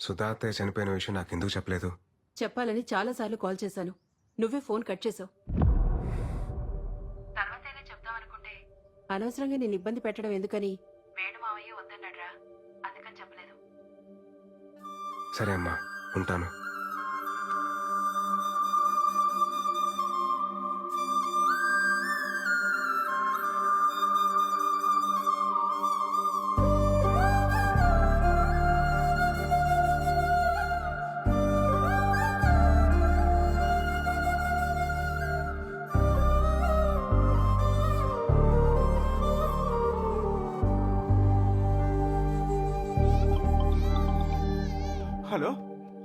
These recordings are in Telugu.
సుధా అత్తయ్య చనిపోయిన విషయం నాకు ఎందుకు చెప్పలేదు? చెప్పాలని చాలాసార్లు కాల్ చేశాను. నువ్వే ఫోన్ కట్ చేసావు తర్వాతైనా చెప్దామనుకుంటే అనవసరంగా నేను ఇబ్బంది పెట్టడం ఎందుకని? వేణు మావయ్య వద్దన్నాడ్రా. అందుకని చెప్పలేదు. సరే అమ్మా ఉంటాను.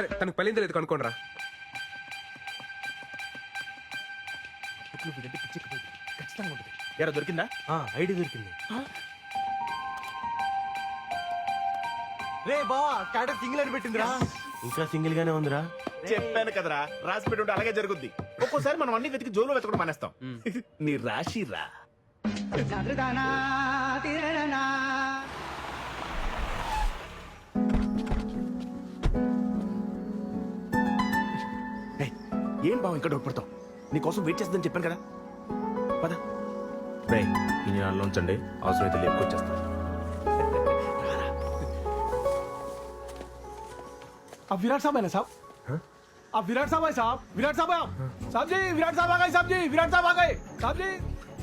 సరే తనకు పెళ్ళింది లేదు కనుక్కోండి రా. ఖచ్చితంగా ఉంటది. ఎరా దొరికిందా? ఐడి దొరికింది. రే బావా సింగిల్ అని పెట్టిందిరా. ఇంకా సింగిల్ గానే ఉందిరా. చెప్పాను కదరా రాసి పెట్టి ఉంటే అలాగే జరుగుద్ది. ఒక్కోసారి మనం అన్ని వెతికి జోలో వెతకడం మానేస్తాం. నీ రాశి ఏం బావ ఇంకా డౌట్ పడతావు నీకోసం వెయిట్ చేస్తుందని చెప్పాను కదా పద రే ఈ నెలలో ఉంచండి అవసరమైతే లేపుకొచ్చేస్తాను अब विराट साहब है ना साहब अब विराट साहब है साहब विराट साहब है आप साहब जी विराट साहब आ गए साहब जी विराट साहब आ गए साहब जी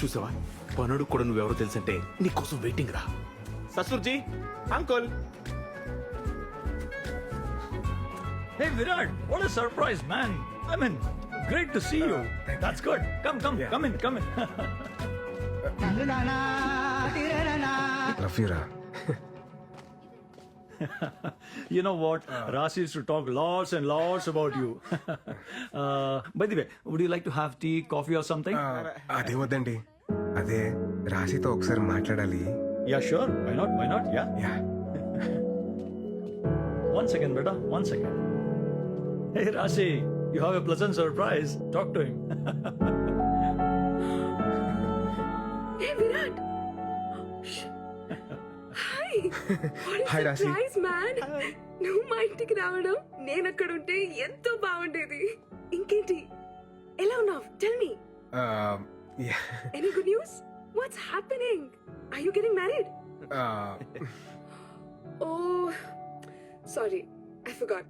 చూసావా పనుడు కూడా నువ్వెవరో తెలుసంటే నీకోసం వెయిటింగ్ రా ససుర్జీ uncle Hey Virat, what a surprise, man! I mean, great to see you. That's good. Come, come, come in, come in. Love you రా you know what? Rasi used to talk lots and lots about you. uh, by the way, would you like to have tea, coffee, or something? అదే వద్దండి అదే రాశితో ఒకసారి మాట్లాడాలి yeah, sure. Why not? Why not? Yeah. Yeah One second, beta. One second. Hey Rasi, You have a pleasant surprise. Talk to him. Hey, Virat. Hi. What Hi, Rasi. surprise, man. నువ్వు మా ఇంటికి రావడం నేను అక్కడ ఉంటే ఎంతో బాగుండేది ఇంకేంటి ఎలా ఉన్నావు tell me any good news what's happening are you getting married oh sorry I forgot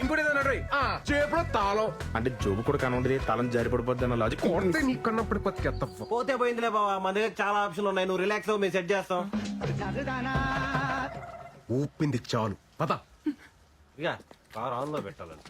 ఇంకోటి ఏదో అన్నాడు రేయ్. ఆ, చేపలో తాళం. అంటే జోబు కూడా కనుండదు తాళం జారి పడిపోద్ది అన్న లాజిక్ కొడితే నీ కన్నప్పుడు బతికేస్తా పోతే పోయిందిలే బావా మన దగ్గర చాలా ఆప్షన్లు ఉన్నాయి నువ్వు రిలాక్స్ అవ్వు మేము సెట్ చేస్తాం. ఊపింది చాలు. పద. ఇక కార్ ఆన్లో పెట్టాలండి.